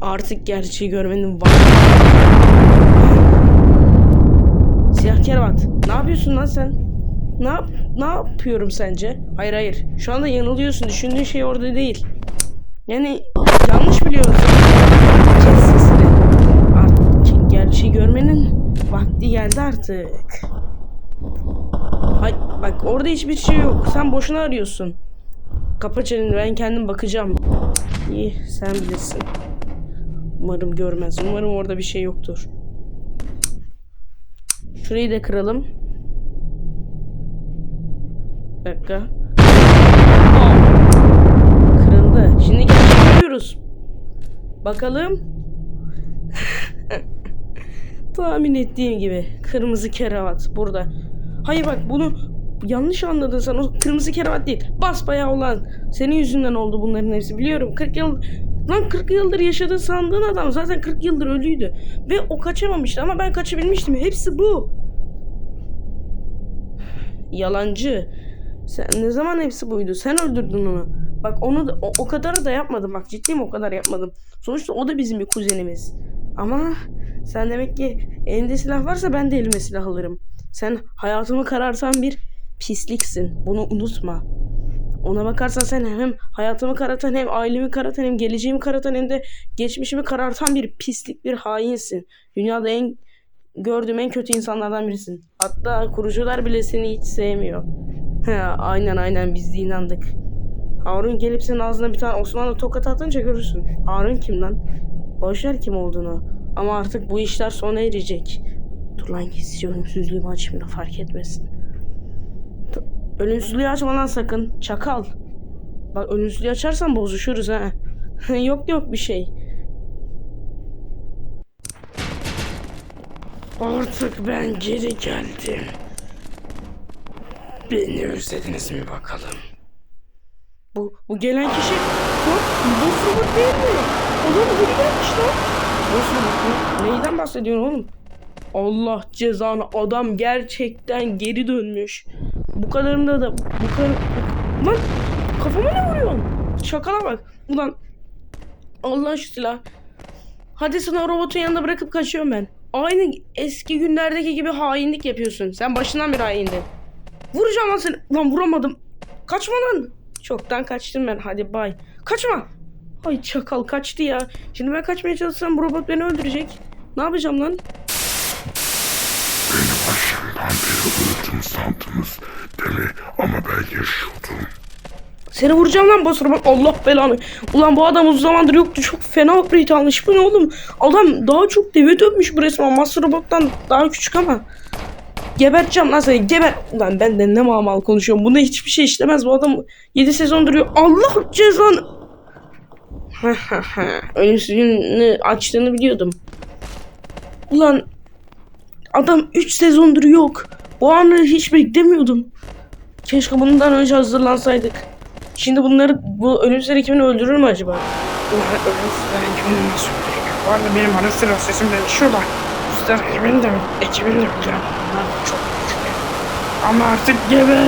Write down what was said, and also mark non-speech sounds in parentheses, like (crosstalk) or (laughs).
Artık gerçeği görmenin var. Siyah kervat. Ne yapıyorsun lan sen? Ne yap ne yapıyorum sence? Hayır hayır. Şu anda yanılıyorsun. Düşündüğün şey orada değil. Yani yanlış biliyorsun. Artık gerçeği görmenin vakti geldi artık. Hay bak orada hiçbir şey yok. Sen boşuna arıyorsun. Kapa çeneni ben kendim bakacağım. İyi sen bilirsin. Umarım görmez. Umarım orada bir şey yoktur. Şurayı da kıralım. Bir dakika. Kırıldı. Şimdi görüyoruz. Bakalım. (laughs) Tahmin ettiğim gibi. Kırmızı keravat burada. Hayır bak bunu yanlış anladın sen. O kırmızı keravat değil. Basbayağı olan. Senin yüzünden oldu bunların hepsi. Biliyorum 40 yıl Lan 40 yıldır yaşadığı sandığın adam zaten 40 yıldır ölüydü. Ve o kaçamamıştı ama ben kaçabilmiştim. Hepsi bu. Yalancı. Sen ne zaman hepsi buydu? Sen öldürdün onu. Bak onu da o, o kadar da yapmadım. Bak ciddiyim o kadar yapmadım. Sonuçta o da bizim bir kuzenimiz. Ama sen demek ki elinde silah varsa ben de elime silah alırım. Sen hayatımı karartan bir pisliksin. Bunu unutma. Ona bakarsan sen hem hayatımı karartan hem ailemi karartan hem geleceğimi karartan hem de geçmişimi karartan bir pislik bir hainsin. Dünyada en gördüğüm en kötü insanlardan birisin. Hatta kurucular bile seni hiç sevmiyor. Aynen aynen biz de inandık. Harun gelip senin ağzına bir tane Osmanlı tokat atınca görürsün. Harun kim lan? Boşver kim olduğunu. Ama artık bu işler sona erecek. Dur lan gizlice ölümsüzlüğümü açayım da fark etmesin. Ölümsüzlüğü açma lan sakın. Çakal. Bak ölümsüzlüğü açarsan bozuşuruz ha. (laughs) yok yok bir şey. Artık ben geri geldim. Beni özlediniz mi bakalım? Bu, bu gelen kişi Bak, boss robot değil mi? Adam geri gelmiş lan. Neyden bahsediyorsun oğlum? Allah cezanı adam gerçekten geri dönmüş. Bu kadarında da bu kadar... Lan kafama ne vuruyorsun? Şakala bak. Ulan Allah şu silah. Hadi sana robotun yanında bırakıp kaçıyorum ben. Aynı eski günlerdeki gibi hainlik yapıyorsun. Sen başından beri haindin. Vuracağım lan seni. Lan vuramadım. Kaçma lan. Çoktan kaçtım ben. Hadi bay. Kaçma. Ay çakal kaçtı ya. Şimdi ben kaçmaya çalışsam bu robot beni öldürecek. Ne yapacağım lan? Beni öldüm sandınız deli ama ben yaşıyordum. Seni vuracağım lan basır bak Allah belanı. Ulan bu adam uzun zamandır yoktu. Çok fena upgrade almış. Bu ne oğlum? Adam daha çok deve dönmüş bu resmen. Master Robot'tan daha küçük ama. Geberteceğim lan seni. Geber. Ulan ben de ne mal mal konuşuyorum. Bunda hiçbir şey işlemez. Bu adam 7 sezon duruyor. Allah cezanı. (laughs) Ölümsüzlüğünü açtığını biliyordum. Ulan adam 3 sezondur yok. Bu anı hiç beklemiyordum. Keşke bundan önce hazırlansaydık. Şimdi bunları bu ölümsüzler ekibini öldürür mü acaba? Ölümsüzler ekibini nasıl öldürüyor? Bu arada benim ara sıra sesim de şurada. Ölümsüzler ekibini de ekibini de öldüremem. Bunlar çok güçlü. Ama artık geber.